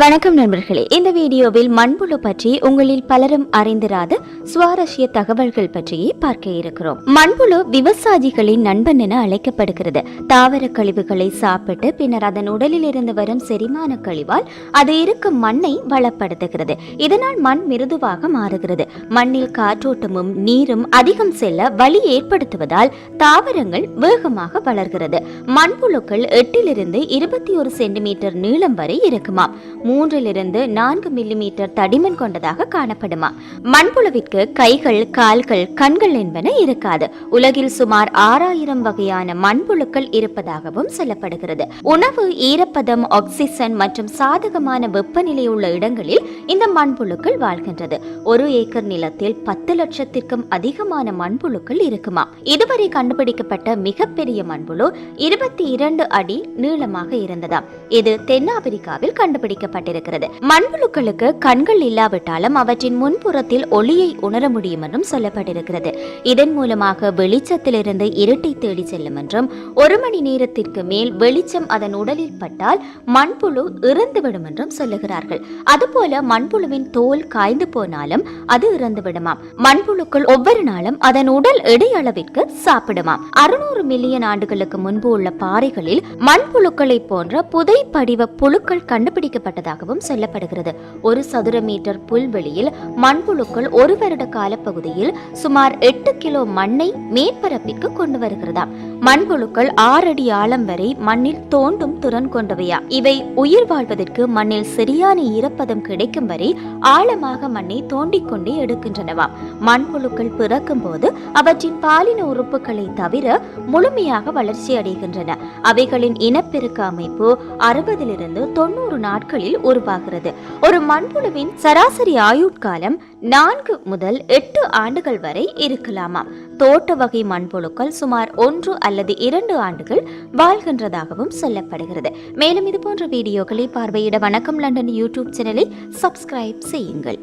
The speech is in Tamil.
வணக்கம் நண்பர்களே. இந்த வீடியோவில் மண்புழு பற்றி உங்களில் பலரும் அறிந்திராத சுவாரஸ்ய தகவல்கள் பற்றியே பார்க்க இருக்கிறோம். மண்புழு விவசாயிகளின் நண்பன் என அழைக்கப்படுகிறது. தாவர கழிவுகளை சாப்பிட்டு பின்னர் அதன் உடலில் இருந்து வரும் செரிமான கழிவால் அது இருக்கும் மண்ணை வளப்படுத்துகிறது. இதனால் மண் மிருதுவாக மாறுகிறது. மண்ணில் காற்றோட்டமும் நீரும் அதிகம் செல்ல வழி ஏற்படுத்துவதால் தாவரங்கள் வேகமாக வளர்கிறது. மண்புழுக்கள் எட்டிலிருந்து இருபத்தி ஒரு சென்டிமீட்டர் நீளம் வரை இருக்குமாம். மூன்றிலிருந்து நான்கு மில்லிமீட்டர் தடிமன் கொண்டதாக காணப்படுமா? மண்புழுவிற்கு கைகள் கால்கள் கண்கள் என்பன இருக்காது. உலகில் சுமார் ஆறாயிரம் வகையான மண்புழுக்கள் இருப்பதாகவும் சொல்லப்படுகிறது. உணவு ஈரப்பதம் ஆக்சிஜன் மற்றும் சாதகமான வெப்பநிலை உள்ள இடங்களில் இந்த மண்புழுக்கள் வாழ்கின்றது. ஒரு ஏக்கர் நிலத்தில் பத்து லட்சத்திற்கும் அதிகமான மண்புழுக்கள் இருக்குமா? இதுவரை கண்டுபிடிக்கப்பட்ட மிகப்பெரிய மண்புழு இருபத்தி இரண்டு அடி நீளமாக இருந்ததாம். இது தென்னாப்பிரிக்காவில் கண்டுபிடிக்கப்பட்டது கண்டுபிடிக்கப்பட்டிருக்கிறது மண்புழுக்களுக்கு கண்கள் இல்லாவிட்டாலும் அவற்றின் முன்புறத்தில் ஒளியை உணர முடியும் என்றும் சொல்லப்பட்டிருக்கிறது. இதன் மூலமாக வெளிச்சத்திலிருந்து இருட்டை தேடி செல்லும் என்றும் ஒரு மணி நேரத்திற்கு மேல் வெளிச்சம் அதன் உடலில் பட்டால் மண்புழு இறந்துவிடும் என்றும் சொல்லுகிறார்கள். அதுபோல மண்புழுவின் தோல் காய்ந்து போனாலும் அது இறந்து விடுமாம் மண்புழுக்கள் ஒவ்வொரு நாளும் அதன் உடல் எடை அளவிற்கு சாப்பிடுமாம். அறுநூறு மில்லியன் ஆண்டுகளுக்கு முன்பு உள்ள பாறைகளில் மண்புழுக்களை போன்ற புதை படிவ புழுக்கள் கண்டுபிடிக்கப்பட்டது கண்டுபிடிக்கப்பட்டதாகவும் சொல்லப்படுகிறது. ஒரு சதுர மீட்டர் புல்வெளியில் மண்புழுக்கள் ஒரு வருட காலப்பகுதியில் சுமார் எட்டு கிலோ மண்ணை மேற்பரப்பிற்கு கொண்டு வருகிறதாம். மண்புழுக்கள் ஆறு அடி ஆழம் வரை மண்ணில் தோண்டும் திறன் கொண்டவையா? இவை உயிர் வாழ்வதற்கு மண்ணில் சரியான ஈரப்பதம் கிடைக்கும் வரை ஆழமாக மண்ணை தோண்டிக் கொண்டே எடுக்கின்றனவாம் மண்புழுக்கள் பிறக்கும் போது அவற்றின் பாலின உறுப்புகளை தவிர முழுமையாக வளர்ச்சி அடைகின்றன. அவைகளின் இனப்பெருக்க அமைப்பு அறுபதிலிருந்து தொண்ணூறு நாட்களில் உருவாகிறது. ஒரு மண்புழுவின் சராசரி ஆயுட்காலம் நான்கு முதல் எட்டு ஆண்டுகள் வரை இருக்கலாமாம். தோட்ட வகை மண்புழுக்கள் சுமார் ஒன்று அல்லது இரண்டு ஆண்டுகள் வாழ்கின்றதாகவும் சொல்லப்படுகிறது. மேலும் இது போன்ற வீடியோக்களை பார்வையிட வணக்கம் லண்டன் யூடியூப் சேனலை சப்ஸ்கிரைப் செய்யுங்கள்.